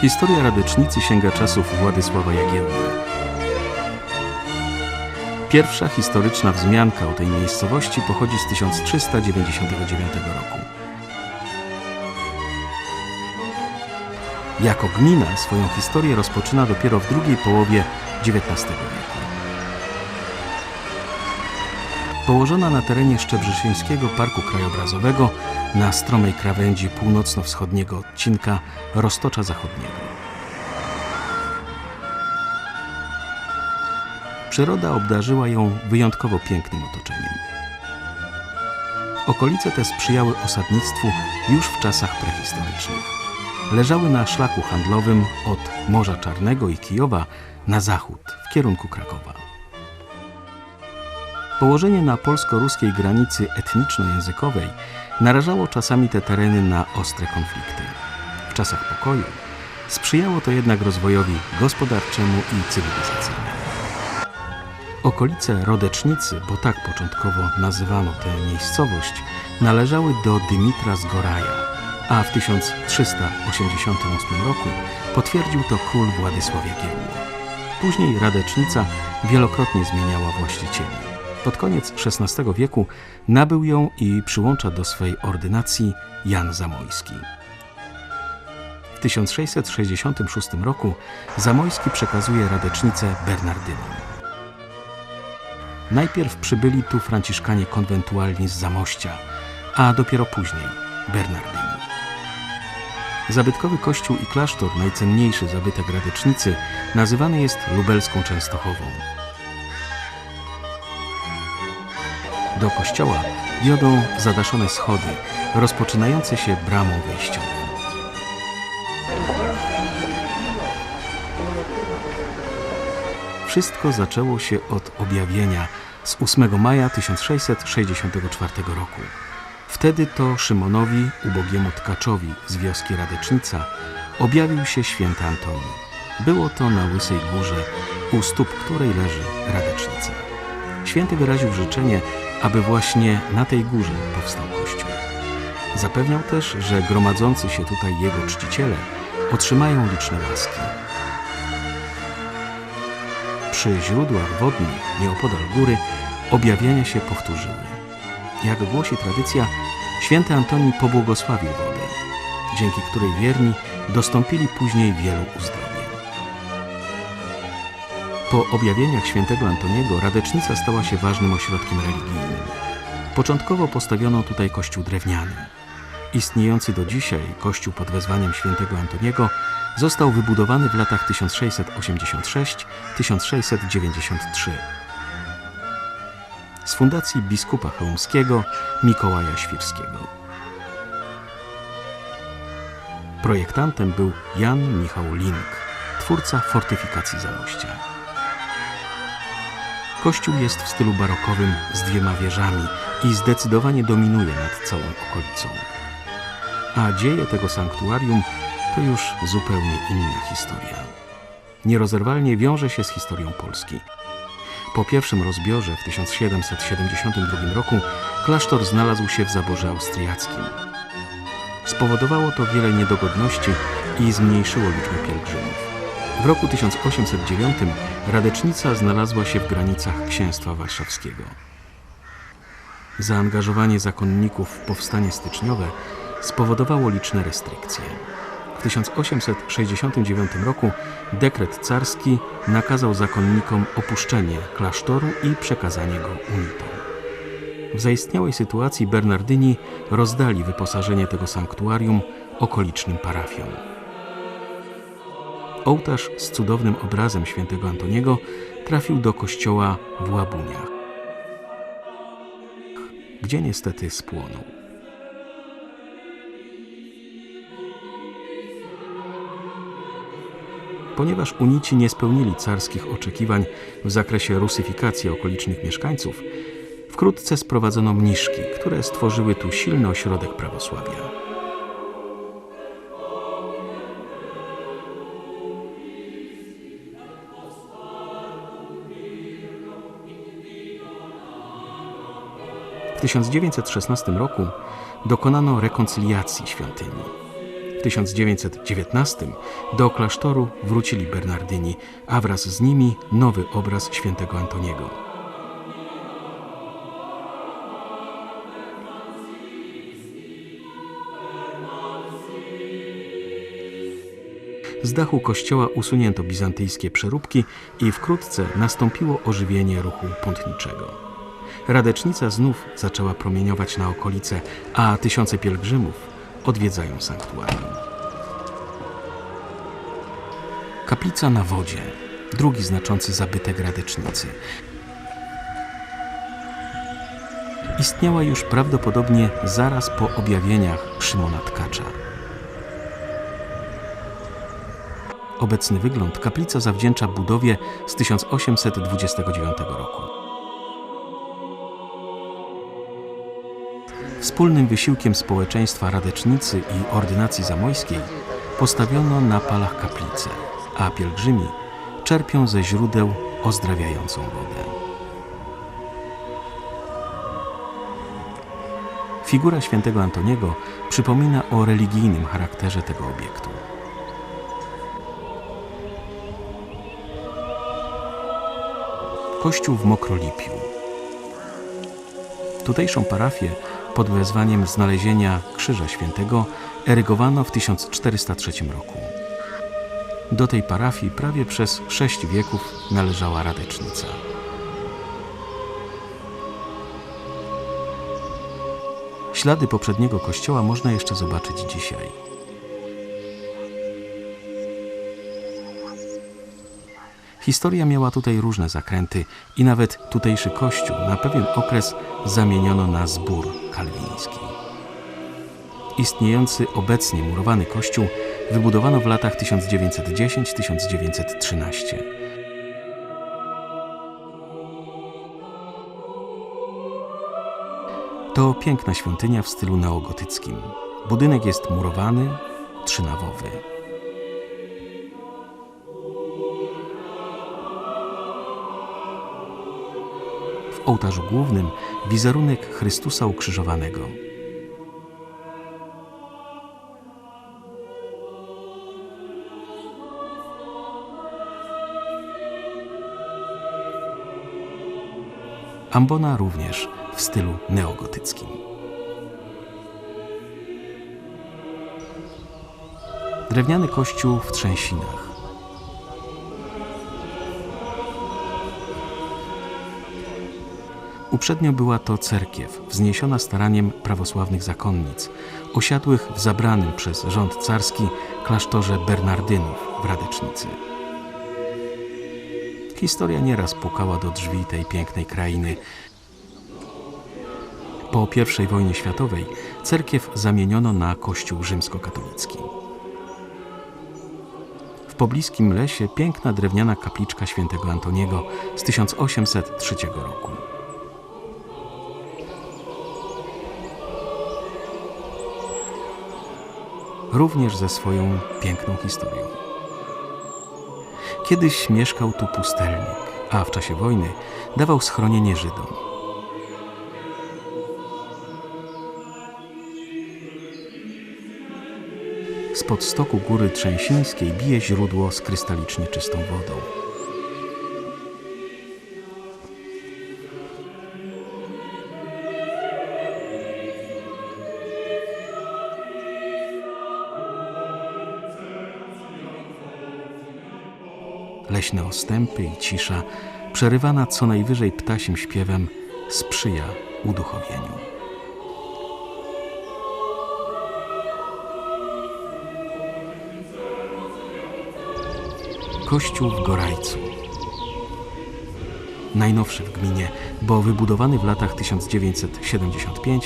Historia Radecznicy sięga czasów Władysława Jagiełły. Pierwsza historyczna wzmianka o tej miejscowości pochodzi z 1399 roku. Jako gmina swoją historię rozpoczyna dopiero w drugiej połowie XIX wieku. Położona na terenie Szczebrzeszyńskiego Parku Krajobrazowego na stromej krawędzi północno-wschodniego odcinka Roztocza Zachodniego. Przyroda obdarzyła ją wyjątkowo pięknym otoczeniem. Okolice te sprzyjały osadnictwu już w czasach prehistorycznych. Leżały na szlaku handlowym od Morza Czarnego i Kijowa na zachód w kierunku Krakowa. Położenie na polsko-ruskiej granicy etniczno-językowej narażało czasami te tereny na ostre konflikty. W czasach pokoju sprzyjało to jednak rozwojowi gospodarczemu i cywilizacyjnemu. Okolice Rodecznicy, bo tak początkowo nazywano tę miejscowość, należały do Dymitra z Goraja, a w 1388 roku potwierdził to król Władysław Jagiełło. Później Radecznica wielokrotnie zmieniała właścicieli. Pod koniec XVI wieku nabył ją i przyłącza do swej ordynacji Jan Zamojski. W 1666 roku Zamojski przekazuje Radecznicę Bernardynom. Najpierw przybyli tu franciszkanie konwentualni z Zamościa, a dopiero później Bernardyni. Zabytkowy kościół i klasztor, najcenniejszy zabytek Radecznicy, nazywany jest lubelską Częstochową. Do kościoła wiodą zadaszone schody, rozpoczynające się bramą wejściową. Wszystko zaczęło się od objawienia z 8 maja 1664 roku. Wtedy to Szymonowi, ubogiemu tkaczowi z wioski Radecznica, objawił się święty Antoni. Było to na Łysej Górze, u stóp której leży Radecznica. Święty wyraził życzenie, aby właśnie na tej górze powstał kościół. Zapewniał też, że gromadzący się tutaj jego czciciele otrzymają liczne łaski. Przy źródłach wodnych nieopodal góry objawienia się powtórzyły. Jak głosi tradycja, święty Antoni pobłogosławił wodę, dzięki której wierni dostąpili później wielu uzdrowień. Po objawieniach świętego Antoniego Radecznica stała się ważnym ośrodkiem religijnym. Początkowo postawiono tutaj kościół drewniany. Istniejący do dzisiaj kościół pod wezwaniem świętego Antoniego został wybudowany w latach 1686-1693 z fundacji biskupa chełmskiego Mikołaja Świrskiego. Projektantem był Jan Michał Link, twórca fortyfikacji Zamościa. Kościół jest w stylu barokowym z dwiema wieżami i zdecydowanie dominuje nad całą okolicą. A dzieje tego sanktuarium to już zupełnie inna historia. Nierozerwalnie wiąże się z historią Polski. Po pierwszym rozbiorze w 1772 roku klasztor znalazł się w zaborze austriackim. Spowodowało to wiele niedogodności i zmniejszyło liczbę pielgrzymów. W roku 1809 Radecznica znalazła się w granicach Księstwa Warszawskiego. Zaangażowanie zakonników w powstanie styczniowe spowodowało liczne restrykcje. W 1869 roku dekret carski nakazał zakonnikom opuszczenie klasztoru i przekazanie go unitom. W zaistniałej sytuacji Bernardyni rozdali wyposażenie tego sanktuarium okolicznym parafiom. Ołtarz z cudownym obrazem świętego Antoniego trafił do kościoła w Łabuniach, gdzie niestety spłonął. Ponieważ unici nie spełnili carskich oczekiwań w zakresie rusyfikacji okolicznych mieszkańców, wkrótce sprowadzono mniszki, które stworzyły tu silny ośrodek prawosławia. W 1916 roku dokonano rekoncyliacji świątyni. W 1919 do klasztoru wrócili Bernardyni, a wraz z nimi nowy obraz świętego Antoniego. Z dachu kościoła usunięto bizantyjskie przeróbki i wkrótce nastąpiło ożywienie ruchu pątniczego. Radecznica znów zaczęła promieniować na okolice, a tysiące pielgrzymów odwiedzają sanktuarium. Kaplica na wodzie, drugi znaczący zabytek Radecznicy. Istniała już prawdopodobnie zaraz po objawieniach Szymona Tkacza. Obecny wygląd kaplica zawdzięcza budowie z 1829 roku. Wspólnym wysiłkiem społeczeństwa Radecznicy i Ordynacji Zamojskiej postawiono na palach kaplicę, a pielgrzymi czerpią ze źródeł ozdrawiającą wodę. Figura świętego Antoniego przypomina o religijnym charakterze tego obiektu. Kościół w Mokrolipiu. Tutejszą parafię pod wezwaniem znalezienia Krzyża Świętego erygowano w 1403 roku. Do tej parafii prawie przez sześć wieków należała Radecznica. Ślady poprzedniego kościoła można jeszcze zobaczyć dzisiaj. Historia miała tutaj różne zakręty i nawet tutejszy kościół na pewien okres zamieniono na zbór kalwiński. Istniejący obecnie murowany kościół wybudowano w latach 1910-1913. To piękna świątynia w stylu neogotyckim. Budynek jest murowany, trzynawowy. Ołtarzu głównym wizerunek Chrystusa ukrzyżowanego. Ambona również w stylu neogotyckim. Drewniany kościół w Trzęsinach. Uprzednio była to cerkiew, wzniesiona staraniem prawosławnych zakonnic, osiadłych w zabranym przez rząd carski klasztorze Bernardynów w Radecznicy. Historia nieraz pukała do drzwi tej pięknej krainy. Po I wojnie światowej cerkiew zamieniono na kościół rzymskokatolicki. W pobliskim lesie piękna drewniana kapliczka świętego Antoniego z 1803 roku. Również ze swoją piękną historią. Kiedyś mieszkał tu pustelnik, a w czasie wojny dawał schronienie Żydom. Spod stoku góry trzęsińskiej bije źródło z krystalicznie czystą wodą. Leśne ostępy i cisza, przerywana co najwyżej ptasim śpiewem, sprzyja uduchowieniu. Kościół w Gorajcu. Najnowszy w gminie, bo wybudowany w latach 1975-82.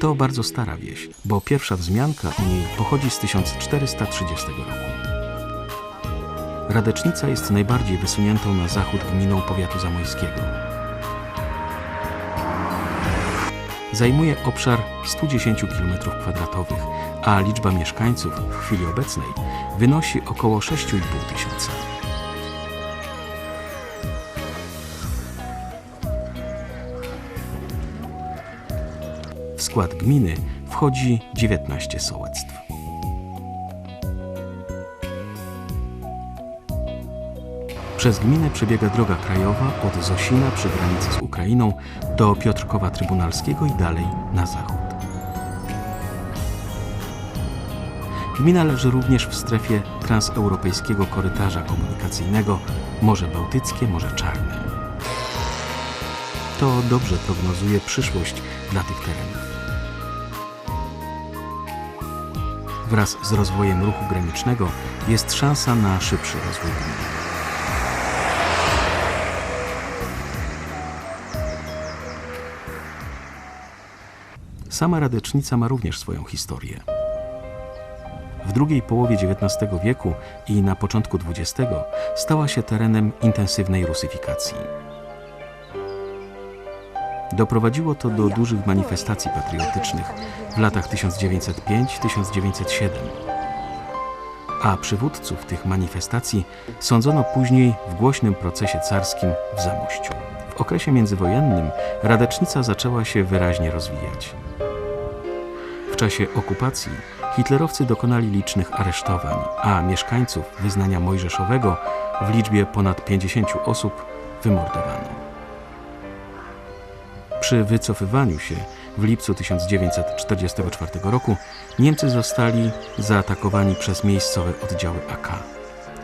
To bardzo stara wieś, bo pierwsza wzmianka o niej pochodzi z 1430 roku. Radecznica jest najbardziej wysuniętą na zachód gminą powiatu zamojskiego. Zajmuje obszar 110 km2, a liczba mieszkańców w chwili obecnej wynosi około 6,5 tysiąca. W skład gminy wchodzi wchodzi 19 sołectw. Przez gminę przebiega droga krajowa od Zosina przy granicy z Ukrainą do Piotrkowa Trybunalskiego i dalej na zachód. Gmina leży również w strefie transeuropejskiego korytarza komunikacyjnego Morze Bałtyckie, Morze Czarne. To dobrze prognozuje przyszłość dla tych terenów. Wraz z rozwojem ruchu granicznego jest szansa na szybszy rozwój gminy. Sama Radecznica ma również swoją historię. W drugiej połowie XIX wieku i na początku XX stała się terenem intensywnej rusyfikacji. Doprowadziło to do dużych manifestacji patriotycznych w latach 1905-1907. A przywódców tych manifestacji sądzono później w głośnym procesie carskim w Zamościu. W okresie międzywojennym Radecznica zaczęła się wyraźnie rozwijać. Czasie okupacji hitlerowcy dokonali licznych aresztowań, a mieszkańców wyznania mojżeszowego w liczbie ponad 50 osób wymordowano. Przy wycofywaniu się w lipcu 1944 roku Niemcy zostali zaatakowani przez miejscowe oddziały AK.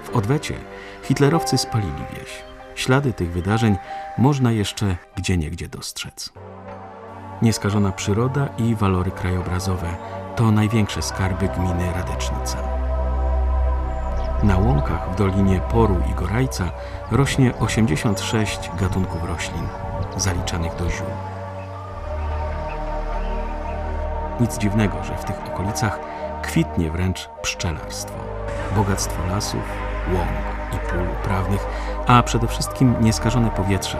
W odwecie hitlerowcy spalili wieś. Ślady tych wydarzeń można jeszcze gdzieniegdzie dostrzec. Nieskażona przyroda i walory krajobrazowe to największe skarby gminy Radecznica. Na łąkach w dolinie Poru i Gorajca rośnie 86 gatunków roślin zaliczanych do ziół. Nic dziwnego, że w tych okolicach kwitnie wręcz pszczelarstwo. Bogactwo lasów, łąk i pól uprawnych, a przede wszystkim nieskażone powietrze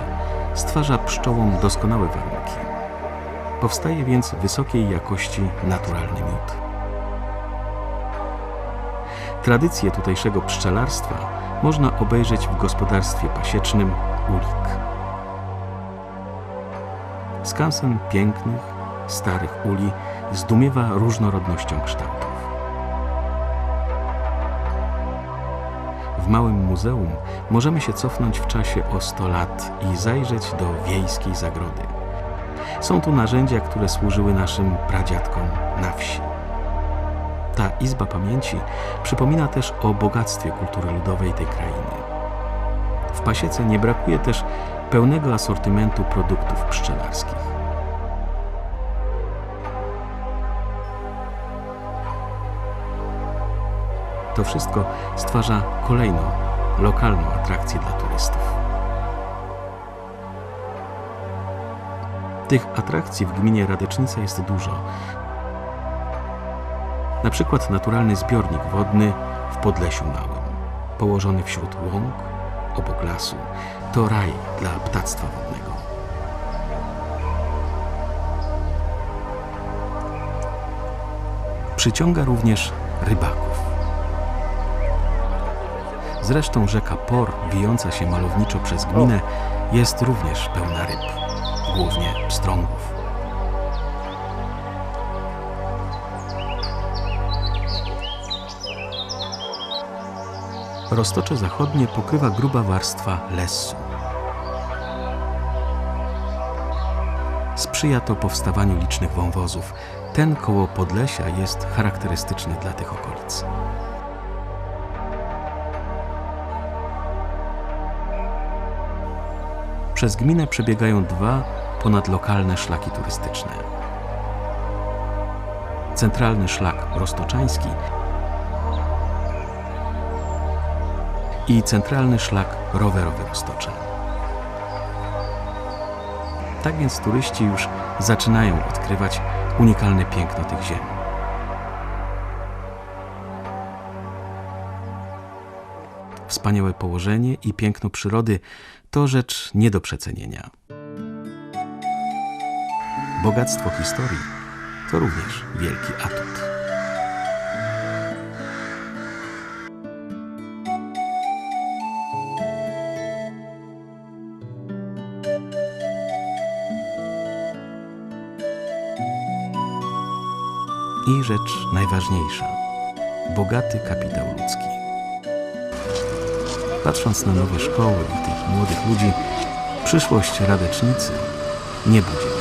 stwarza pszczołom doskonałe warunki. Powstaje więc wysokiej jakości naturalny miód. Tradycje tutejszego pszczelarstwa można obejrzeć w gospodarstwie pasiecznym Ulik. Skansen pięknych, starych uli zdumiewa różnorodnością kształtów. W małym muzeum możemy się cofnąć w czasie o 100 lat i zajrzeć do wiejskiej zagrody. Są tu narzędzia, które służyły naszym pradziadkom na wsi. Ta Izba Pamięci przypomina też o bogactwie kultury ludowej tej krainy. W pasiece nie brakuje też pełnego asortymentu produktów pszczelarskich. To wszystko stwarza kolejną lokalną atrakcję dla turystów. Tych atrakcji w gminie Radecznica jest dużo. Na przykład naturalny zbiornik wodny w Podlesiu Małym, położony wśród łąk, obok lasu, to raj dla ptactwa wodnego. Przyciąga również rybaków. Zresztą rzeka Por, wijąca się malowniczo przez gminę, jest również pełna ryb, głównie pstrągów. Roztocze zachodnie pokrywa gruba warstwa lesu. Sprzyja to powstawaniu licznych wąwozów. Ten koło Podlesia jest charakterystyczny dla tych okolic. Przez gminę przebiegają dwa ponadlokalne szlaki turystyczne. Centralny szlak roztoczański i centralny szlak rowerowy Roztocze. Tak więc turyści już zaczynają odkrywać unikalne piękno tych ziem. Wspaniałe położenie i piękno przyrody to rzecz nie do przecenienia. Bogactwo historii to również wielki atut. i rzecz najważniejsza bogaty kapitał ludzki. Patrząc na nowe szkoły i tych młodych ludzi, przyszłość Radecznicy nie budzi